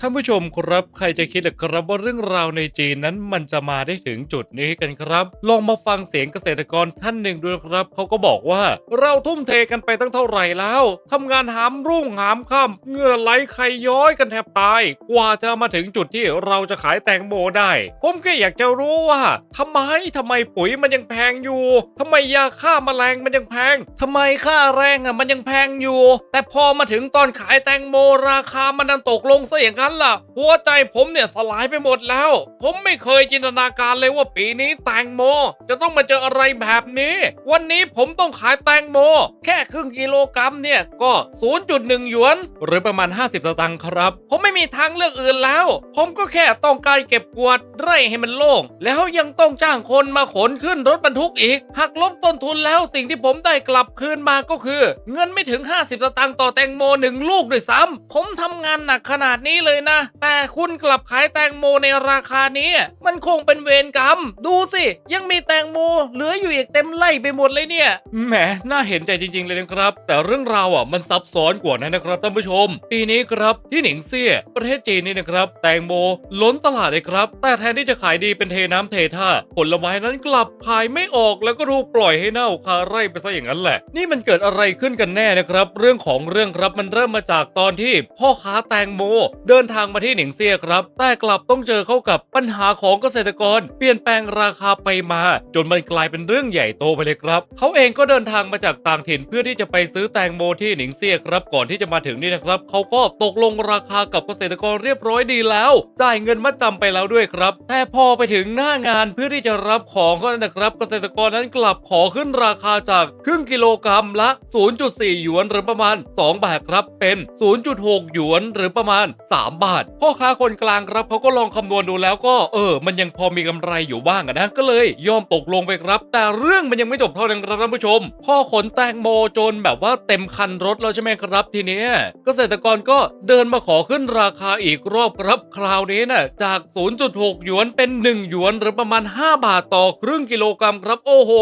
ท่านผู้ชมครับใครจะคิดล่ะครับว่าเรื่องราวในจีนนั้นมันจะมาได้ถึงจุดนี้กันครับ ลองมาฟังเสียงเกษตรกรท่านหนึ่งดูนะครับ เขาก็บอกว่า เราทุ่มเทกันไปตั้งเท่าไหร่แล้วทำงานหามรุ่งหามค่ำเงื่อไหลไขย้อยกันแทบตาย กว่าจะมาถึงจุดที่เราจะขายแตงโมได้ ผมแค่อยากจะรู้ว่าทำไมทำไมปุ๋ยมันยังแพงอยู่ทำไมยาฆ่าแมลงมันยังแพงทำไมค่าแรงอะมันยังแพงอยู่ แต่พอมาถึงตอนขายแตงโมราคามันดันตกลงซะอย่างนั้นล่ะ หัวใจผมเนี่ยสลายไปหมดแล้ว ผมไม่เคยจินตนาการเลยว่าปีนี้แตงโม จะต้องมาเจออะไรแบบนี้ วันนี้ผมต้องขายแตงโม แค่ครึ่งกิโลกรัมเนี่ยก็ 0.1 หยวน หรือประมาณ 50สตางค์ครับ ผมไม่มีทางเลือกอื่นแล้ว ผมก็แค่ต้องการเก็บกวาดไร่ให้มันโล่ง แล้วยังต้องจ้างคนมาขนขึ้นรถบรรทุกอีก หักลบต้นทุนแล้วสิ่งที่ผมได้กลับคืนมาก็คือ เงินไม่ถึง 50สตางค์ต่อแตงโมหนึ่งลูกด้วยซ้ำผมทำงานหนักขนาดนี้เลยนะ แต่คุณกลับขายแตงโมในราคานี้ มันคงเป็นเวรกรรม ดูสิ ยังมีแตงโมเหลืออยู่อีกเต็มไร่ไปหมดเลยเนี่ยแหมน่าเห็นใจจริง ๆ เลยนะครับ แต่เรื่องราวอะมันซับซ้อนกว่านั้นนะครับท่านผู้ชม ปีนี้ครับที่หนิงเซี่ยประเทศจีนนี่นะครับ แตงโมล้นตลาดเลยครับ แต่แทนที่จะขายดีเป็นเทน้ำเทท่า ผลไม้นั้นกลับขายไม่ออกแล้วก็ถูกปล่อยให้เน่าคาไร่ไปซะอย่างนั้นแหละ นี่มันเกิดอะไรขึ้นกันแน่นะครับ เรื่องของเรื่องครับมันเริ่มมาจากตอนที่พ่อค้าแตงโม เดินทางมาที่หนิงเซี่ยครับ แต่กลับต้องเจอเข้ากับปัญหาของเกษตรกร เปลี่ยนแปลงราคาไปมา จนมันกลายเป็นเรื่องใหญ่โตไปเลยครับเขาเองก็เดินทางมาจากต่างถิ่นเพื่อที่จะไปซื้อแตงโมที่หนิงเซี่ยครับ ก่อนที่จะมาถึงนี่นะครับเขาก็ตกลงราคากับเกษตรกรเรียบร้อยดีแล้ว จ่ายเงินมัดจำไปแล้วด้วยครับ แต่พอไปถึงหน้างานเพื่อที่จะรับของก็นะครับ เกษตรกรนั้นกลับขอขึ้นราคาจากครึ่งกิโลกรัมละ 0.4 หยวนหรือประมาณ2บาทครับเป็น 0.6 หยวนหรือประมาณ3บาท พ่อค้าคนกลางครับเขาก็ลองคำนวณดูแล้วก็เออ มันยังพอมีกำไรอยู่บ้างนะ ก็เลยยอมตกลงไปครับ แต่เรื่องมันยังไม่จบเท่านั้นครับท่านผู้ชม พ่อขนแตงโมจนแบบว่าเต็มคันรถแล้วใช่ไหมครับ ทีนี้เกษตรกรก็เดินมาขอขึ้นราคาอีกรอบครับคราวนี้น่ะจาก 0.6 หยวนเป็น 1 หยวนหรือประมาณ 5 บาทต่อครึ่งกิโลกรัมครับโอ้โห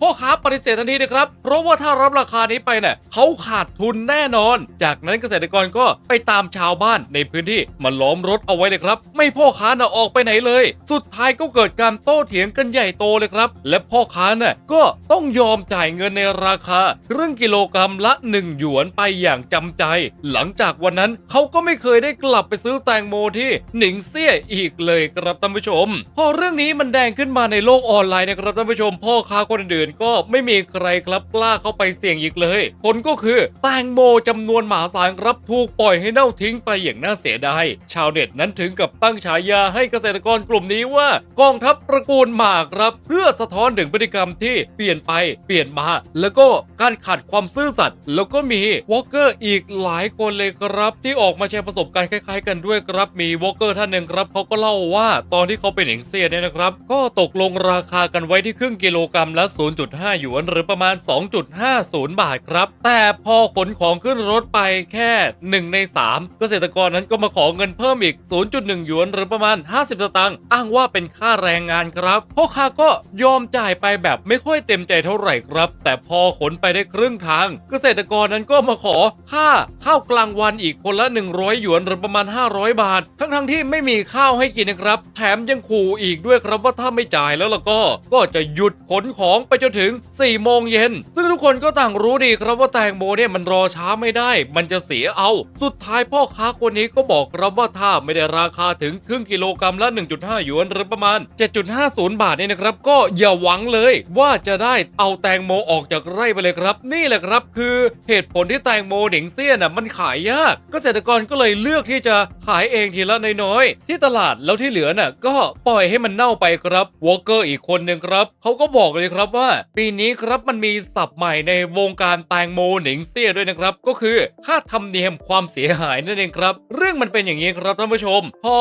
พ่อค้าปฏิเสธทันทีนะครับ เพราะว่าถ้ารับราคานี้ไปเนี่ยเขาขาดทุนแน่นอน จากนั้นเกษตรกรก็ไปตามชาวบ้านในพื้นที่มาล้อมรถเอาไว้เลยครับ ไม่พ่อค้าน่ะออกไปไหนเลย สุดท้ายก็เกิดการโต้เถียงกันใหญ่โตเลยครับ และพ่อค้าน่ะก็ต้องยอมจ่ายเงินในราคาครึ่งกิโลกรัมละ 1 หยวนไปอย่างจำใจ หลังจากวันนั้นเขาก็ไม่เคยได้กลับไปซื้อแตงโมที่หนิงเซี่ยอีกเลยครับท่านผู้ชม พอเรื่องนี้มันแดงขึ้นมาในโลกออนไลน์นะครับท่านผู้ชม พ่อค้าคนอื่นก็ไม่มีใครครับกล้าเข้าไปเสี่ยงอีกเลย ผลก็คือแตงโมจำนวนมหาศาลครับถูกปล่อยให้เน่าทิ้งไปอย่างน่าเสียดายชาวเน็ตนั้นถึงกับตั้งฉายาให้เกษตรกรกลุ่มนี้ว่ากองทัพตระกูลหมากครับ เพื่อสะท้อนถึงพฤติกรรมที่เปลี่ยนไปเปลี่ยนมา แล้วก็การขาดความซื่อสัตย์แล้วก็มีวอลเกอร์อีกหลายคนเลยครับ ที่ออกมาแชร์ประสบการณ์คล้ายๆ กันด้วยครับ มีวอลเกอร์ท่านหนึ่งครับเขาก็เล่าว่าตอนที่เขาเป็นเองเซียเนี่ยนะครับ ก็ตกลงราคากันไว้ที่ครึ่งกิโลกรัมละ 0.5 หยวน หรือประมาณ 2.50 บาทครับ แต่พอขนของขึ้นรถไปแค่ 1 ใน 3 เกษตรกรนั้นก็มาขอเงินเพิ่มอีก 0.1 หยวนหรือประมาณ 50 สตางค์อ้างว่าเป็นค่าแรงงานครับพ่อค้าก็ยอมจ่ายไปแบบไม่ค่อยเต็มใจเท่าไหร่ครับ แต่พอขนไปได้ครึ่งทาง เกษตรกรนั้นก็มาขอค่าข้าวกลางวันอีกคนละ 100 หยวนหรือประมาณ 500 บาท ทั้งๆที่ไม่มีข้าวให้กินนะครับ แถมยังขู่อีกด้วยครับว่าถ้าไม่จ่ายแล้วล่ะก็ ก็จะหยุดขนของไปจนถึง 4 โมงเย็น ซึ่งทุกคนก็ต่างรู้ดีครับว่าแตงโมเนี่ยมันรอช้าไม่ได้ มันจะเสียเอา สุดท้ายพ่อค้าคนนี้ก็บอกครับว่าถ้าไม่ได้ราคาถึงครึ่งกิโลกรัมละ 1.5 หยวนหรือประมาณ 7.50 บาทเนี่ยนะครับ ก็อย่าหวังเลยว่าจะได้เอาแตงโมออกจากไร่ไปเลยครับ นี่แหละครับคือเหตุผลที่แตงโมหนิงเซียนอะมันขายยาก เกษตรกรก็เลยเลือกที่จะขายเองทีละน้อยๆที่ตลาดแล้วที่เหลือน่ะก็ปล่อยให้มันเน่าไปครับวอลเกอร์อีกคนหนึ่งครับเขาก็บอกเลยครับว่า ปีนี้ครับมันมีศัพท์ใหม่ในวงการแตงโมหนิงเซียด้วยนะครับ ก็คือค่าธรรมเนียมความเสียหายนั่นเองครับ เรื่องมันเป็นอย่างนี้ครับท่านผู้ชม พอ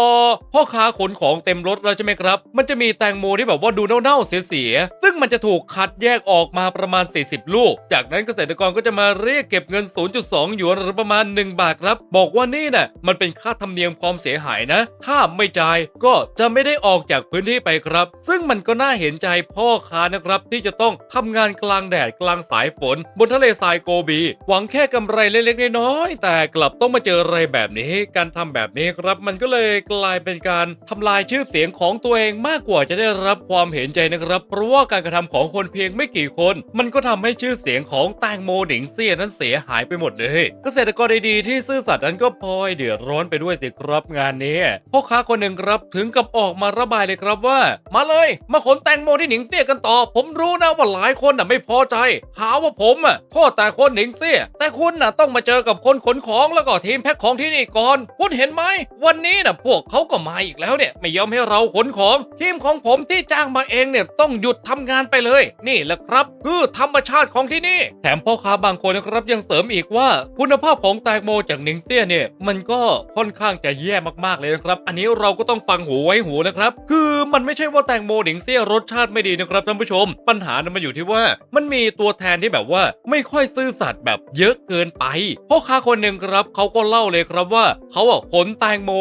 พ่อค้าขนของเต็มรถแล้วใช่ไหมครับ มันจะมีแตงโมที่แบบว่าดูเน่าๆเสียๆซึ่งมันจะถูกคัดแยกออกมาประมาณ 40 ลูก จากนั้นเกษตรกรก็จะมาเรียกเก็บเงิน 0.2 หยวนหรือประมาณ 1 บาทครับ บอกว่านี่น่ะมันเป็นค่าธรรมเนียมความเสียหายนะ ถ้าไม่จ่ายก็จะไม่ได้ออกจากพื้นที่ไปครับ ซึ่งมันก็น่าเห็นใจพ่อค้านะครับ ที่จะต้องทำงานกลางแดดกลางสายฝน บนทะเลทรายโกบี หวังแค่กำไรเล็กๆน้อยๆแต่กลับต้องมาเจออะไรแบบนี้การทำแบบนี้ครับ มันก็เลยกลายเป็นการทำลายชื่อเสียงของตัวเองมากกว่าจะได้รับความเห็นใจนะครับ เพราะว่าการกระทำของคนเพียงไม่กี่คน มันก็ทำให้ชื่อเสียงของแตงโมหนิงเซี่ยนั้นเสียหายไปหมดเลย เกษตรกรดีๆที่ซื่อสัตย์นั้นก็พลอยเดือดร้อนไปด้วยสิครับงานนี้พ่อค้าคนหนึ่งครับถึงกับออกมาระบายเลยครับว่า มาเลย มาขนแตงโมที่หนิงเซี่ยกันต่อ ผมรู้นะว่าหลายคนน่ะไม่พอใจ หาว่าผมอะโทษแต่คนหนิงเซี่ยแต่คุณน่ะต้องมาเจอกับคนขนของแล้วก็ทีมแพ็คของที่นี่ก่อนคุณเห็นไหม วันนี้นะพวกเขาก็มาอีกแล้วเนี่ย ไม่ยอมให้เราขนของ ทีมของผมที่จ้างมาเองเนี่ยต้องหยุดทำงานไปเลย นี่แหละครับคือธรรมชาติของที่นี่ แถมพ่อค้าบางคนนะครับยังเสริมอีกว่า คุณภาพของแตงโมจากหนิงเตี้ยเนี่ยมันก็ค่อนข้างจะแย่มากๆเลยนะครับ อันนี้เราก็ต้องฟังหูไว้หูนะครับ คือมันไม่ใช่ว่าแตงโมหนิงเตี้ยรสชาติไม่ดีนะครับท่านผู้ชม ปัญหานั้นมันอยู่ที่ว่ามันมีตัวแทนที่แบบว่า ไม่ค่อยซื่อสัตย์แบบเยอะเกินไปพ่อค้าคนหนึ่งครับเขาก็เล่าเลยครับว่าเขาอะขนแตงโม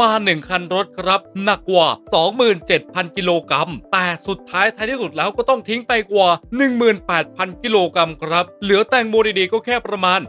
มาหนึ่งคันรถครับ หนักกว่า 27,000 กิโลกรัม แต่สุดท้ายท้ายที่สุดแล้วก็ต้องทิ้งไปกว่า 18,000 กิโลกรัมครับ เหลือแตงโมดีๆก็แค่ประมาณ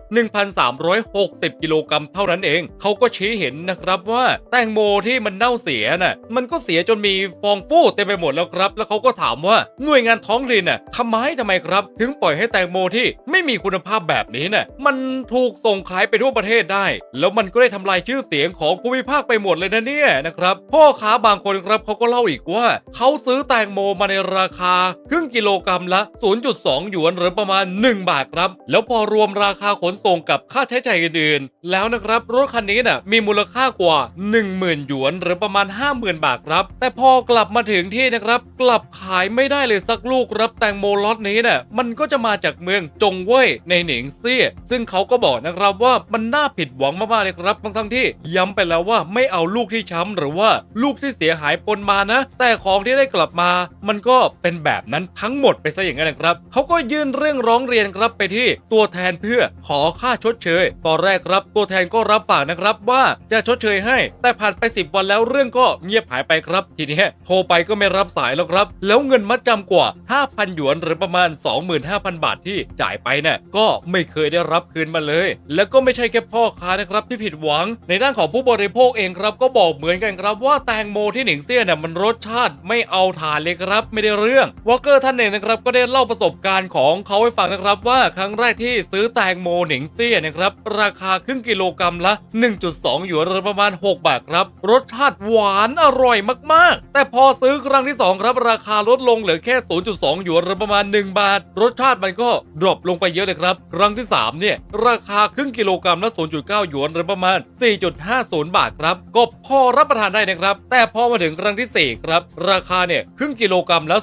1,360 กิโลกรัมเท่านั้นเอง เขาก็ชี้เห็นนะครับว่าแตงโมที่มันเน่าเสียน่ะมันก็เสียจนมีฟองฟูเต็มไปหมดแล้วครับ แล้วเขาก็ถามว่าหน่วยงานท้องถิ่นน่ะทำไมทำไมครับ ถึงปล่อยให้แตงโมที่ไม่มีคุณภาพแบบนี้น่ะมันถูกส่งขายไปทั่วประเทศได้ แล้วมันก็ได้ทำลายชื่อเสียงของภูมิภาคไปหมดเลยนะเนี่ยนะครับพ่อค้าบางคนครับเขาก็เล่าอีกว่า เขาซื้อแตงโมมาในราคา ครึ่งกิโลกรัมละ 0.2 หยวนหรือประมาณ 1 บาทครับ แล้วพอรวมราคาขนส่งกับค่าใช้จ่ายอื่นๆ แล้วนะครับรถคันนี้น่ะมีมูลค่ากว่า 10,000 หยวนหรือประมาณ 50,000 บาทครับ แต่พอกลับมาถึงที่นะครับ กลับขายไม่ได้เลยสักลูกรับแตงโมล็อตนี้น่ะมันก็จะมาจากเมืองจงเว่ยในหนิงเซี่ยซึ่งเขาก็บอกนะครับว่ามันน่าผิดหวังมากๆเลยครับทั้งทั้งที่ย้ำไปแล้วว่าไม่เอาลูกที่ช้ำหรือว่าลูกที่เสียหายปนมานะ แต่ของที่ได้กลับมา มันก็เป็นแบบนั้นทั้งหมดไปซะอย่างนั้นนะครับเขาก็ยื่นเรื่องร้องเรียนครับไปที่ตัวแทนเพื่อขอค่าชดเชยตอนแรกครับ ตัวแทนก็รับปากนะครับว่าจะชดเชยให้ แต่ผ่านไป 10 วันแล้วเรื่องก็เงียบหายไปครับทีนี้โทรไปก็ไม่รับสายแล้วครับ แล้วเงินมัดจำกว่า 5,000 หยวนหรือประมาณ 25,000 บาทที่จ่ายไปเนี่ยก็ไม่เคยได้รับคืนมาเลย แล้วก็ไม่ใช่แค่พ่อค้านะครับที่ผิดหวังในด้านของผู้บริโภคเองครับ ก็บอกเหมือนกันครับว่าแตงโมที่หนิงเซี่ยเนี่ยมันรสชาติไม่เอาทานเลยครับ ไม่ได้เรื่องวอลเกอร์ท่านหนึ่งนะครับก็ได้เล่าประสบการณ์ของเขาให้ฟังนะครับว่าครั้งแรกที่ซื้อแตงโมหนิงเซี่ยนะครับราคาครึ่งกิโลกรัมละ 1.2 หยวนหรือประมาณ 6 บาทครับ รสชาติหวานอร่อยมากๆ แต่พอซื้อครั้งที่ 2 ครับ ราคาลดลงเหลือแค่ 0.2 หยวนหรือประมาณ 1 บาท รสชาติมันก็ดรอปลงไปเยอะเลยครับ ครั้งที่ 3 เนี่ย ราคาครึ่งกิโลกรัมละ 0.9 หยวนหรือประมาณ 4.5 50 บาทครับ ก็พอรับประทานได้นะครับ แต่พอมาถึงครั้งที่ 4 ครับ ราคาเนี่ยครึ่งกิโลกรัมละ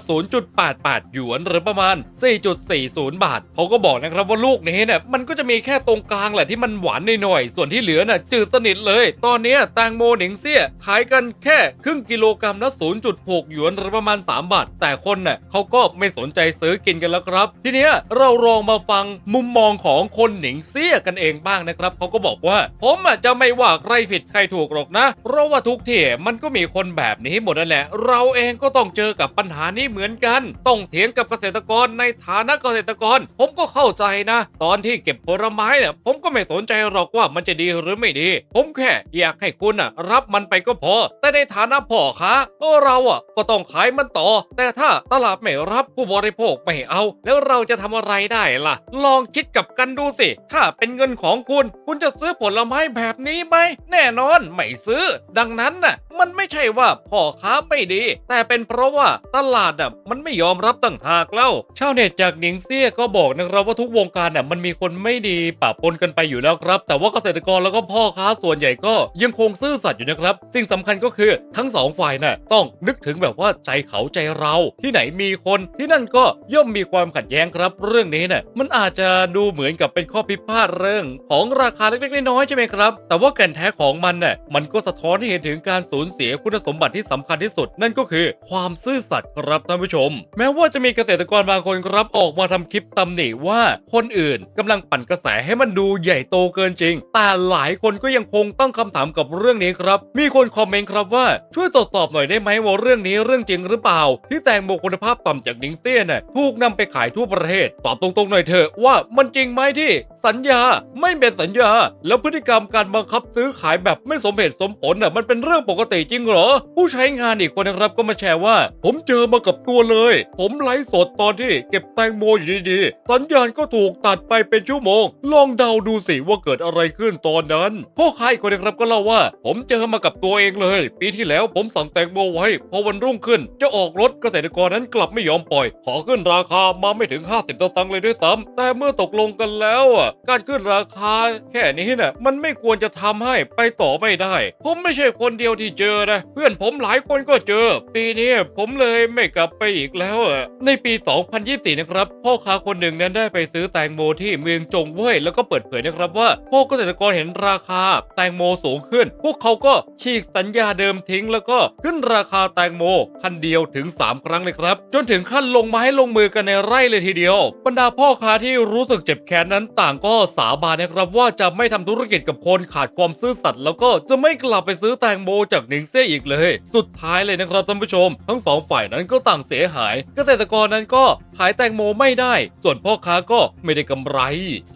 0.88 หยวนหรือประมาณ 4.40 บาท เขาก็บอกนะครับว่าลูกนี้เนี่ยมันก็จะมีแค่ตรงกลางแหละที่มันหวานหน่อยๆส่วนที่เหลือน่ะจืดสนิทเลย ตอนนี้แตงโมหนิงเซี่ยขายกันแค่ครึ่งกิโลกรัมละ 0.6 หยวนหรือประมาณ 3 บาท แต่คนน่ะเขาก็ไม่สนใจซื้อกินกันแล้วครับ ทีนี้เราลองมาฟังมุมมองของคนหนิงเซี่ยกันเองบ้างนะครับเขาก็บอกว่า ผมจะไม่ว่าใครผิดใครถูกหรอกนะ เพราะว่าทุกที่มันก็มีคนแบบนี้หมดนั่นแหละ เราเองก็ต้องเจอกับปัญหานี้เหมือนกัน ต้องเถียงกับเกษตรกรในฐานะเกษตรกร ผมก็เข้าใจนะ ตอนที่เก็บผลไม้เนี่ยผมก็ไม่สนใจหรอกว่ามันจะดีหรือไม่ดี ผมแค่อยากให้คุณอะรับมันไปก็พอ แต่ในฐานะพ่อค้าก็เราอะก็ต้องขายมันต่อ แต่ถ้าตลาดไม่รับผู้บริโภคไม่เอา แล้วเราจะทำอะไรได้ล่ะ ลองคิดกับกันดูสิ ถ้าเป็นเงินของคุณ คุณจะซื้อผลไม้แบบนี้ไหมแน่นอนไม่ซื้อ ดังนั้นน่ะมันไม่ใช่ว่าพ่อค้าไม่ดี แต่เป็นเพราะว่าตลาดอะมันไม่ยอมรับต่างหากเล่าชาวเน็ตจากหนิงเซี่ยก็บอกนะครับว่าทุกวงการน่ะมันมีคนไม่ดีปะปนกันไปอยู่แล้วครับ แต่ว่าเกษตรกรแล้วก็พ่อค้าส่วนใหญ่ก็ยังคงซื่อสัตย์อยู่นะครับ สิ่งสำคัญก็คือทั้งสองฝ่ายน่ะต้องนึกถึงแบบว่าใจเขาใจเราที่ไหนมีคนที่นั่นก็ย่อมมีความขัดแย้งครับ เรื่องนี้น่ะมันอาจจะดูเหมือนกับเป็นข้อพิพาทเรื่อง ของราคาเล็กๆน้อยๆใช่ไหมครับ แต่ว่าแก่นแท้ของมันน่ะมันก็สะท้อนให้เห็นถึงการสูญเสียคุณสมบัติที่สำคัญที่สุด นั่นก็คือความซื่อสัตย์ครับท่านผู้ชม แม้ว่าจะมีเกษตรกรบางคนครับออกมาทำคลิปตำหนิว่าคนอื่นกำลังปั่นกระแสให้มันดูใหญ่โตเกินจริง แต่หลายคนก็ยังคงตั้งคำำถามกับเรื่องนี้ครับ มีคนคอมเมนต์ครับว่าช่วยตรวจสอบหน่อยได้ไหมว่าเรื่องนี้เรื่องจริงหรือเปล่า ที่แตงโมคุณภาพต่ำจากนิงเตี้ยน่ะถูกนำไปขายทั่วประเทศตอบตรงๆหน่อยเถอะว่ามันจริงไหมที่ สัญญาไม่เป็นสัญญา แล้วพฤติกรรมการบังคับซื้อขายแบบไม่สมเหตุสมผลน่ะมันเป็นเรื่องปกติจริงเหรอ ผู้ใช้งานอีกคนนะครับก็มาแชร์ว่า ผมเจอมากับตัวเลย ผมไลฟ์สดตอนที่เก็บแตงโมอยู่ดีๆ สัญญาณก็ถูกตัดไปเป็นชั่วโมง ลองเดาดูสิว่าเกิดอะไรขึ้นตอนนั้นพ่อค้าอีกคนนะครับก็เล่าว่า ผมเจอมากับตัวเองเลย ปีที่แล้วผมสั่งแตงโมไว้พอวันรุ่งขึ้น จะออกรถเกษตรกรนั้นกลับไม่ยอมปล่อย ขอขึ้นราคามาไม่ถึง 50ตังค์เลยด้วยซ้ำแต่เมื่อตกลงกันแล้วอะการขึ้นราคาแค่นี้น่ะมันไม่ควรจะทำให้ไปต่อไม่ได้ ผมไม่ใช่คนเดียวที่เจอนะ เพื่อนผมหลายคนก็เจอ ปีนี้ผมเลยไม่กลับไปอีกแล้วอะในปี 2024 นะครับ พ่อค้าคนหนึ่งนั้นได้ไปซื้อแตงโมที่เมืองจงเว่ยแล้วก็เปิดเผยนะครับว่าพอเกษตรกรเห็นราคาแตงโมสูงขึ้น พวกเขาก็ฉีกสัญญาเดิมทิ้ง แล้วก็ขึ้นราคาแตงโมคันเดียวถึง 3 ครั้งเลยครับ จนถึงขั้นลงไม้ลงมือกันในไร่เลยทีเดียว บรรดาพ่อค้าที่รู้สึกเจ็บแค้นนั้นต่างก็สาบานนะครับว่าจะไม่ทำธุรกิจกับคนขาดความซื่อสัตย์แล้วก็จะไม่กลับไปซื้อแตงโมจากหนิงเซ่อีกเลย สุดท้ายเลยนะครับท่านผู้ชม ทั้งสองฝ่ายนั้นก็ต่างเสียหาย เกษตรกรนั้นก็ขายแตงโมไม่ได้ ส่วนพ่อค้าก็ไม่ได้กำไร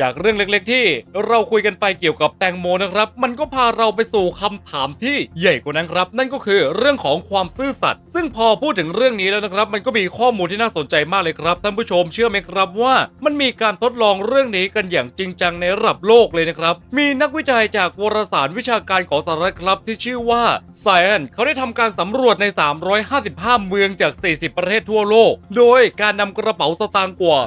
จากเรื่องเล็กๆ ที่เราคุยกันไปเกี่ยวกับแตงโมนะครับ มันก็พาเราไปสู่คำถามที่ใหญ่กว่านั้นครับ นั่นก็คือเรื่องของความซื่อสัตย์ซึ่งพอพูดถึงเรื่องนี้แล้วนะครับ มันก็มีข้อมูลที่น่าสนใจมากเลยครับท่านผู้ชมเชื่อไหมครับว่ามันมีการทดลองเรื่องนี้กันอย่างจริงจังในระดับโลกเลยนะครับ มีนักวิจัยจากวารสารวิชาการของสหรัฐครับที่ชื่อว่า Science เขาได้ทำการสำรวจใน 355 เมืองจาก 40 ประเทศทั่วโลก โดยการนำกระเป๋าสตางค์กว่า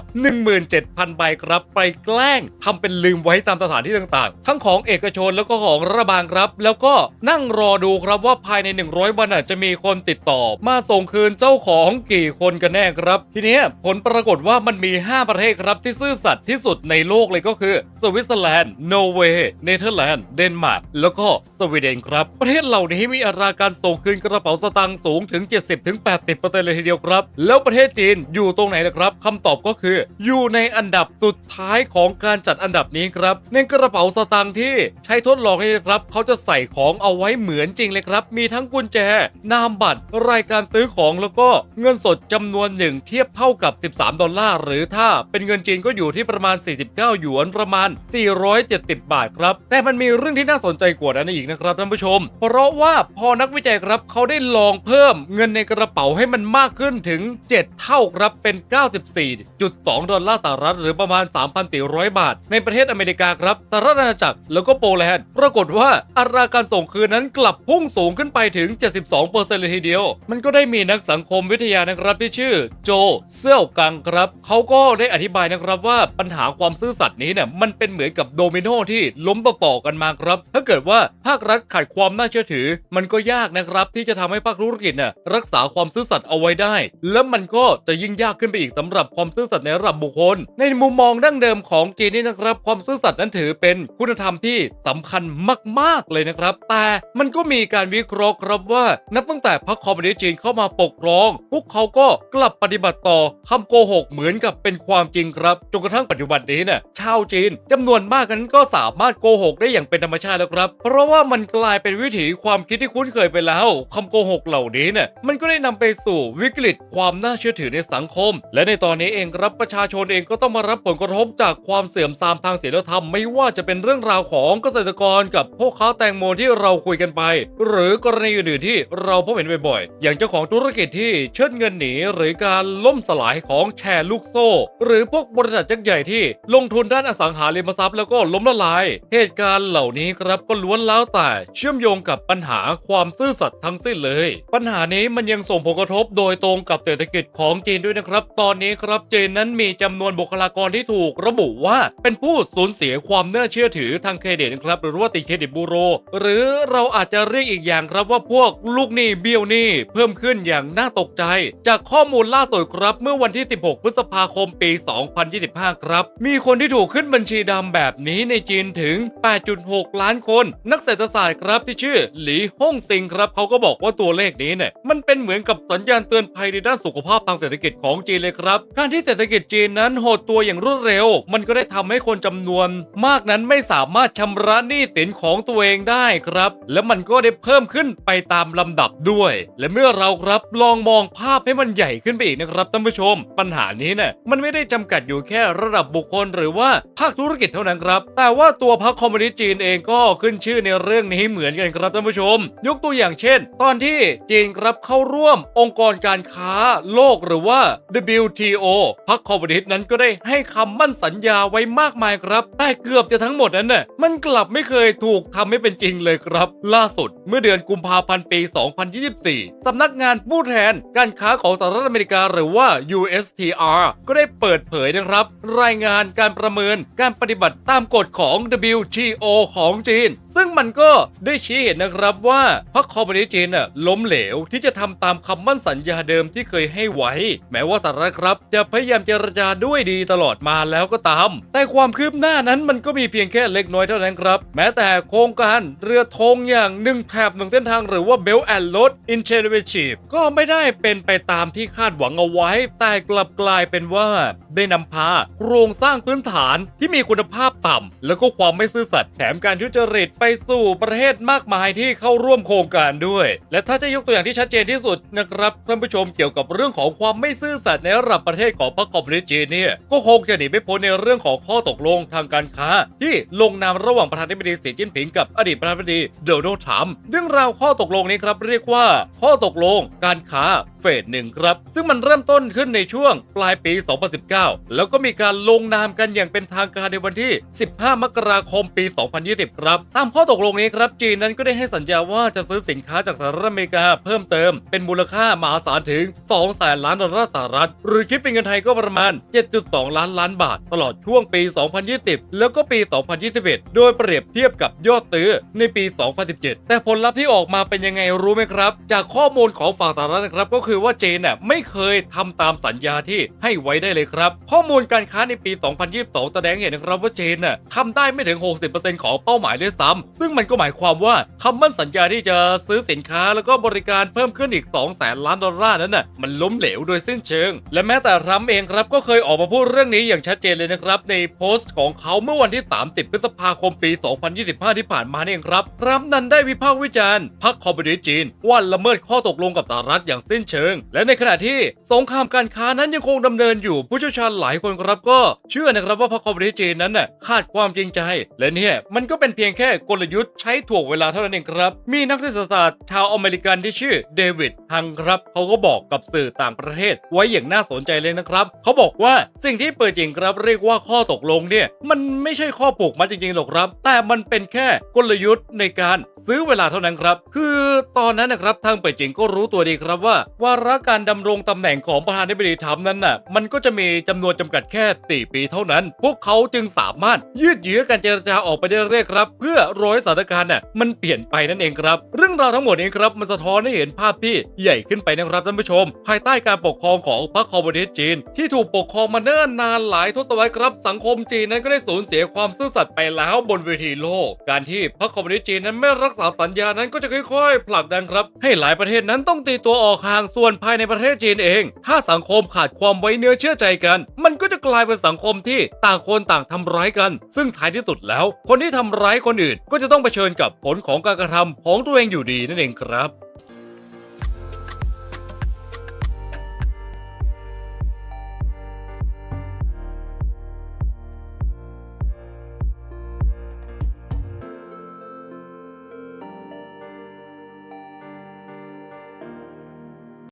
17,000 ใบครับ ไปแกล้งทำเป็นลืมไว้ตามสถานที่ต่างๆ ทั้งของเอกชนแล้วก็ของรัฐบาลครับ แล้วก็นั่งรอดูครับว่าภายใน 100 วันจะมีคนติดต่อ มาส่งคืนเจ้าของกี่คนกันแน่ครับ ทีนี้ผลปรากฏว่ามันมี 5 ประเทศครับที่ซื่อสัตย์ที่สุดในโลกเลยก็คือสวิตเซอร์แลนด์ นอร์เวย์ เนเธอร์แลนด์ เดนมาร์กแล้วก็สวีเดนครับ ประเทศเหล่านี้มีอัตราการส่งคืนกระเป๋าสตางค์สูงถึง 70-80%เลยทีเดียวครับ แล้วประเทศจีนอยู่ตรงไหนล่ะครับคำตอบก็คืออยู่ในอันดับสุดท้ายของการจัดอันดับนี้ครับในกระเป๋าสตางค์ที่ใช้ทดลองนี่นะครับเขาจะใส่ของเอาไว้เหมือนจริงเลยครับ มีทั้งกุญแจ นามบัตร รายการซื้อของแล้วก็เงินสดจำนวนหนึ่งเทียบเท่ากับ 13 ดอลลาร์ หรือถ้าเป็นเงินจีนก็อยู่ที่ประมาณ 49 หยวนประมาณ 470 บาทครับ แต่มันมีเรื่องที่น่าสนใจกว่านั้นอีกนะครับท่านผู้ชม เพราะว่าพอนักวิจัยครับเขาได้ลองเพิ่มเงินในกระเป๋าให้มันมากขึ้นถึง 7 เท่าครับเป็น 94.2 ดอลลาร์สหรัฐหรือประมาณ 3,400 บาท ในประเทศอเมริกาครับสหรัฐอาณาจักรแล้วก็โปแลนด์ปรากฏว่าอัตราการส่งคืนนั้นกลับพุ่งสูงขึ้นไปถึง 72%เลยทีเดียว มันก็ได้มีนักสังคมวิทยานะครับที่ชื่อโจเซี่ยวกังครับเขาก็ได้อธิบายนะครับว่าปัญหาความซื่อสัตย์นี้เนี่ยมันเป็นเหมือนกับโดมิโนที่ล้มต่อๆกันมาครับถ้าเกิดว่าภาครัฐขาดความน่าเชื่อถือ มันก็ยากนะครับที่จะทำให้ภาคธุรกิจเนี่ยรักษาความซื่อสัตย์เอาไว้ได้ แล้วมันก็จะยิ่งยากขึ้นไปอีกสำหรับความซื่อสัตย์ในระดับบุคคล ในมุมมองดั้งเดิมของจีนนี่นะครับ ความซื่อสัตย์นั้นถือเป็นคุณธรรมที่สำคัญมาก ๆเลยนะครับ แต่มันก็มีการวิเคราะห์ครับว่า นับตั้งแต่พรรคคอมมิวนิสต์จีนเข้ามาปกครอง พวกเขาก็กลับปฏิบัติต่อคำโกหกเหมือนกับเป็นความจริงครับจนกระทั่งปัจจุบันนี้เนี่ยชาวจีนจำนวนมากนั้นก็สามารถโกหกได้อย่างเป็นธรรมชาติแล้วครับ เพราะว่ามันกลายเป็นวิถีความคิดที่คุ้นเคยไปแล้วคำโกหกเหล่านี้เนี่ยมันก็ได้นำไปสู่วิกฤตความน่าเชื่อถือในสังคม และในตอนนี้เองครับประชาชนเองก็ต้องมารับผลกระทบจากความเสื่อมทรามทางศีลธรรมไม่ว่าจะเป็นเรื่องราวของเกษตรกรกับพ่อค้าแตงโมที่เราคุยกันไป หรือกรณีอื่นๆที่เราพบเห็นบ่อยๆ อย่างเจ้าของธุรกิจที่เชิดเงินหนีหรือการล่มสลายของแชร์ลูกโซ่ หรือพวกบริษัทยักษ์ใหญ่ที่ลงทุนด้านอสังหาริมทรัพย์แล้วก็ล้มละลาย เหตุการณ์เหล่านี้ครับก็ล้วนแล้วแต่เชื่อมโยงกับปัญหาความซื่อสัตย์ทั้งสิ้นเลย ปัญหานี้มันยังส่งผลกระทบโดยตรงกับเศรษฐกิจของจีนด้วยนะครับ ตอนนี้ครับจีนนั้นมีจำนวนบุคลากรที่ถูกระบุว่าเป็นผู้สูญเสียความน่าเชื่อถือทางเครดิตนะครับ หรือว่าติดเครดิตบูโร หรือเราอาจจะเรียกอีกอย่างครับว่าพวกลูกหนี้เบี้ยวหนี้เพิ่มขึ้นอย่างน่าตกใจ จากข้อมูลล่าสุดครับเมื่อวันที่ 16 พฤษภาคมปี 2025 ครับ มีคนที่ถูกขึ้นบัญชีดำแบบนี้ในจีนถึง 8.6 ล้านคนนักเศรษฐศาสตร์ครับที่ชื่อ หลีฮ่งซิงครับเขาก็บอกว่าตัวเลขนี้เนี่ยมันเป็นเหมือนกับสัญญาณเตือนภัยในด้านสุขภาพทางเศรษฐกิจของจีนเลยครับ การที่เศรษฐกิจจีนนั้นโหดตัวอย่างรวดเร็ว มันก็ได้ทำให้คนจำนวนมากนั้นไม่สามารถชำระหนี้สินของตัวเองได้ครับ และมันก็ได้เพิ่มขึ้นไปตามลำดับด้วย และเมื่อเราครับลองมองภาพให้มันใหญ่ขึ้นไปอีกนะครับท่านผู้ชม ปัญหานี้เนี่ยมันไม่ได้จำกัดอยู่แค่ระดับบุคคล หรือว่าภาคธุรกิจเท่านั้นครับ แต่ว่าตัวพรรคคอมมิวนิสต์จีนเองก็ขึ้นึ้นชื่อในเรื่องนี้เหมือนกันครับท่านผู้ชม ยกตัวอย่างเช่น ตอนที่จีนครับเข้าร่วมองค์กรการค้าโลกหรือว่า WTO พรรคคอมมิวนิสต์นั้นก็ได้ให้คำมั่นสัญญาไว้มากมายครับ แต่เกือบจะทั้งหมดนั้นน่ะมันกลับไม่เคยถูกทำให้เป็นจริงเลยครับ ล่าสุดเมื่อเดือนกุมภาพันธ์ปี 2024 สำนักงานผู้แทนการค้าของสหรัฐอเมริกาหรือว่า USTR ก็ได้เปิดเผยนะครับ รายงานการประเมินการปฏิบัติตามกฎของ WTO ของจีนซึ่งมันก็ได้ชี้เห็นนะครับว่าพรรคคอมมิวนิสต์จีนน่ะล้มเหลวที่จะทำตามคำมั่นสัญญาเดิมที่เคยให้ไว้ แม้ว่าสหรัฐครับ จะพยายามเจรจาด้วยดีตลอดมาแล้วก็ตาม แต่ความคืบหน้านั้นมันก็มีเพียงแค่เล็กน้อยเท่านั้นครับ แม้แต่โครงการเรือธงอย่างหนึ่งแถบหนึ่งเส้นทางหรือว่า Belt and Road Initiative ก็ไม่ได้เป็นไปตามที่คาดหวังเอาไว้ แต่กลับกลายเป็นว่า ได้นำพาโครงสร้างพื้นฐานที่มีคุณภาพต่ำแล้วก็ความไม่ซื่อสัตย์แถมการทุจริตไปสู่ประเทศมากมายที่เข้าร่วมโครงการด้วย และถ้าจะยกตัวอย่างที่ชัดเจนที่สุดนะครับท่านผู้ชมเกี่ยวกับเรื่องของความไม่ซื่อสัตย์ในระดับประเทศของพรรคคอมมิวนิสต์จีนเนี่ยก็คงจะหนีไม่พ้นในเรื่องของข้อตกลงทางการค้า ที่ลงนามระหว่างประธานาธิบดีสีจิ้นผิงกับอดีตประธานาธิบดีโดนัลด์ทรัมป์เรื่องราวข้อตกลงนี้ครับเรียกว่า ข้อตกลงการค้าเฟสหนึ่งครับ ซึ่งมันเริ่มต้นขึ้นในช่วงปลายปี 2019 แล้วก็มีการลงนามกันอย่างเป็นทางการในวันที่ 15 มกราคมปี 2020 ครับตามข้อตกลงนี้ครับจีนนั้นก็ได้ให้สัญญาว่าจะซื้อสินค้าจากสหรัฐอเมริกาเพิ่มเติม เป็นมูลค่ามหาศาลถึง2แสนล้านดอลลาร์สหรัฐ หรือคิดเป็นเงินไทยก็ประมาณ 7.2 ล้านล้านบาท ตลอดช่วงปี 2020 แล้วก็ปี 2021 โดยเปรียบเทียบกับยอดซื้อในปี 2017 แต่ผลลัพธ์ที่ออกมาเป็นยังไงรู้ไหมครับ จากข้อมูลของฝั่งสหรัฐนะครับก็คือว่าจีนน่ะไม่เคยทำตามสัญญาที่ให้ไว้ได้เลยครับ ข้อมูลการค้าในปี 2022 แสดงเห็นนะครับว่าจีนน่ะทำได้ไม่ถึง 60%ของเป้าหมายด้วยซ้ำซึ่งมันก็หมายความว่าคำมั่นสัญญาที่จะซื้อสินค้าแล้วก็บริการเพิ่มขึ้นอีก2แสนล้านดอลลาร์นั้นน่ะมันล้มเหลวโดยสิ้นเชิง และแม้แต่ทรัมป์เองครับก็เคยออกมาพูดเรื่องนี้อย่างชัดเจนเลยนะครับ ในโพสต์ของเขาเมื่อวันที่ 30 พฤษภาคมปี 2025 ที่ผ่านมานี่เองครับทรัมป์นั้นได้วิพากษ์วิจารณ์พรรคคอมมิวนิสต์จีนว่าละเมิดข้อตกลงกับสหรัฐอย่างสิ้นเชิง และในขณะที่สงครามการค้านั้นยังคงดำเนินอยู่ผู้เชี่ยวชาญหลายคนครับก็เชื่อนะครับว่าพรรคคอมมิวนิสต์จีนนั้นน่ะขาดความจริงใจและเนี่ยมันก็เป็นเพียงแค่ค่กลยุทธ์ใช้ถ่วงเวลาเท่านั้นเองครับ มีนักเศรษฐศาสตร์ชาวอเมริกันที่ชื่อเดวิดฮังครับเขาก็บอกกับสื่อต่างประเทศ ไว้อย่างน่าสนใจเลยนะครับ เขาบอกว่าสิ่งที่เปิดจริงครับเรียกว่าข้อตกลงเนี่ย มันไม่ใช่ข้อผูกมัดจริงๆหรอกครับ แต่มันเป็นแค่กลยุทธ์ในการ ซื้อเวลาเท่านั้นครับ คือตอนนั้นนะครับทางเปิดจิงก็รู้ตัวดีครับว่า วาระการดำรงตำแหน่งของประธานาธิบดีทรัมป์นั้นน่ะมันก็จะมีจำนวนจำกัดแค่ 4 ปีเท่านั้น พวกเขาจึงสามารถยืดเยื้อการเจรจาออกไปได้เรื่อยๆครับ เพื่อรอให้สถานการณ์น่ะมันเปลี่ยนไปนั่นเองครับ เรื่องราวทั้งหมดนี้ครับมันสะท้อนให้เห็นภาพที่ใหญ่ขึ้นไปนะครับท่านผู้ชม ภายใต้การปกครองของพรรคคอมมิวนิสต์จีน ที่ถูกปกครองมาเนิ่นนานหลายทศวรรษครับ สังคมจีนนั้นก็ได้สูญเสียความซื่อสัตย์ไปแล้วบนเวทีโลก การที่พรรคคอมมิวนิสต์จีนนั้นไม่รักษาสัญญานั้นก็จะค่อยๆ ผลักดันครับ ให้หลายประเทศนั้นต้องตีตัวออกห่างส่วนภายในประเทศจีนเอง ถ้าสังคมขาดความไว้เนื้อเชื่อใจกัน มันก็จะกลายเป็นสังคมที่ต่างคนต่างทำร้ายกัน ซึ่งท้ายที่สุดแล้ว คนที่ทำร้ายคนอื่นก็จะต้องเผชิญกับผลของการกระทำของตัวเองอยู่ดีนั่นเองครับ